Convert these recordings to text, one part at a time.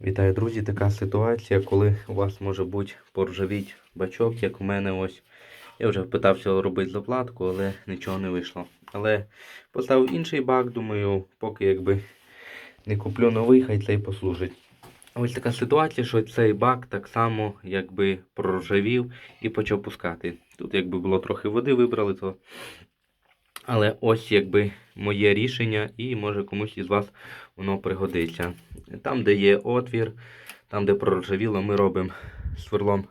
Вітаю, друзі! Така ситуація, коли у вас може бути поржавіть бачок, як у мене ось. Я вже питався робити заплатку, але нічого не вийшло. Але поставив інший бак, думаю, поки якби не куплю новий, хай цей послужить. Ось така ситуація, що цей бак так само якби проржавів і почав пускати. Тут якби було трохи води, вибрали то. Але ось якби моє рішення, і може комусь із вас воно пригодиться. Там, де є отвір, там, де проржавіло, ми робимо сверлом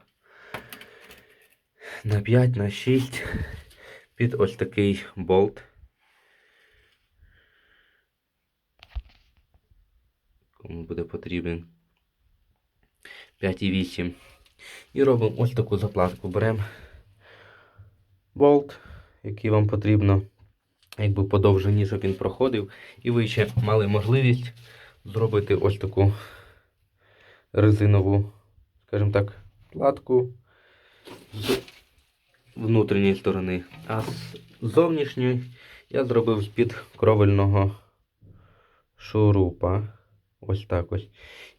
на 5, на 6 під ось такий болт. Кому буде потрібен 5,8. І робимо ось таку заплатку. Беремо болт, який вам потрібно, якби подовжені, щоб він проходив. І ви ще мали можливість зробити ось таку резинову, скажімо так, платку з внутрішньої сторони. А з зовнішньої я зробив з-під кровельного шурупа. Ось так ось.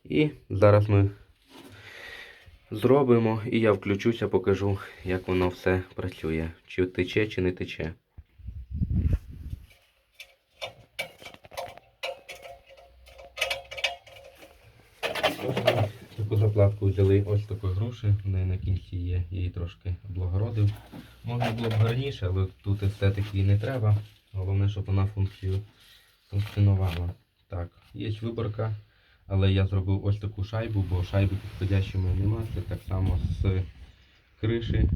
І зараз ми зробимо, і я включуся, покажу, як воно все працює. Чи тече, чи не тече. Таку взяли ось такої груші, в неї на кінці є, її трошки облагородив. Можна було б гарніше, але тут естетики не треба. Головне, щоб вона функцію функціонувала. Так, є виборка, але я зробив ось таку шайбу, бо шайби підходящої немає. Це так само з криші,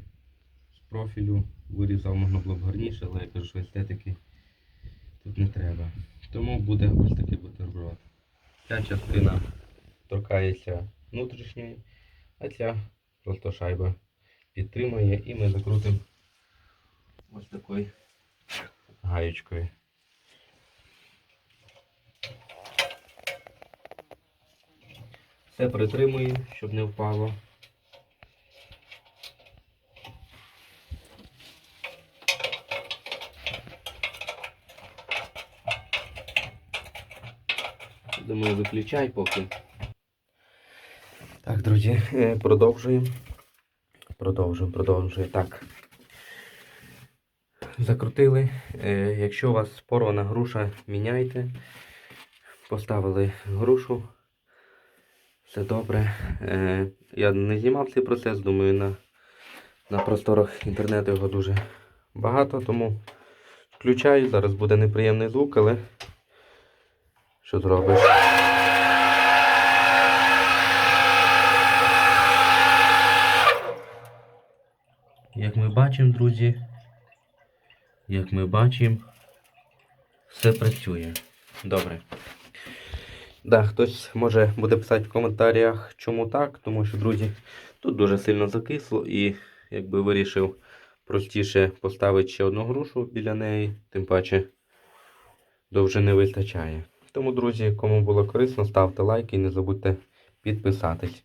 з профілю вирізав, можна було б гарніше, але я кажу, що естетики тут не треба. Тому буде ось такий бутерброд. Ця частина торкається внутрішньої, а ця просто шайба підтримує і ми закрутимо ось такою гаєчкою. Все притримуємо, щоб не впало. Думаю, виключай поки. Друзі, е, продовжуємо. Продовжуємо, продовжуємо. Так. Закрутили. Е, Якщо у вас порвана груша, міняйте. Поставили грушу. Все добре. Е, Я не знімав цей процес, думаю, на, на просторах інтернету його дуже багато, тому включаю. Зараз буде неприємний звук, але що зробиш? Як ми бачимо, друзі, як ми бачимо, все працює. Добре. Да, хтось може буде писати в коментарях, чому так, тому що, друзі, тут дуже сильно закисло і якби вирішив простіше поставити ще одну грушу біля неї, тим паче довжини вистачає. Тому, друзі, кому було корисно, ставте лайки і не забудьте підписатись.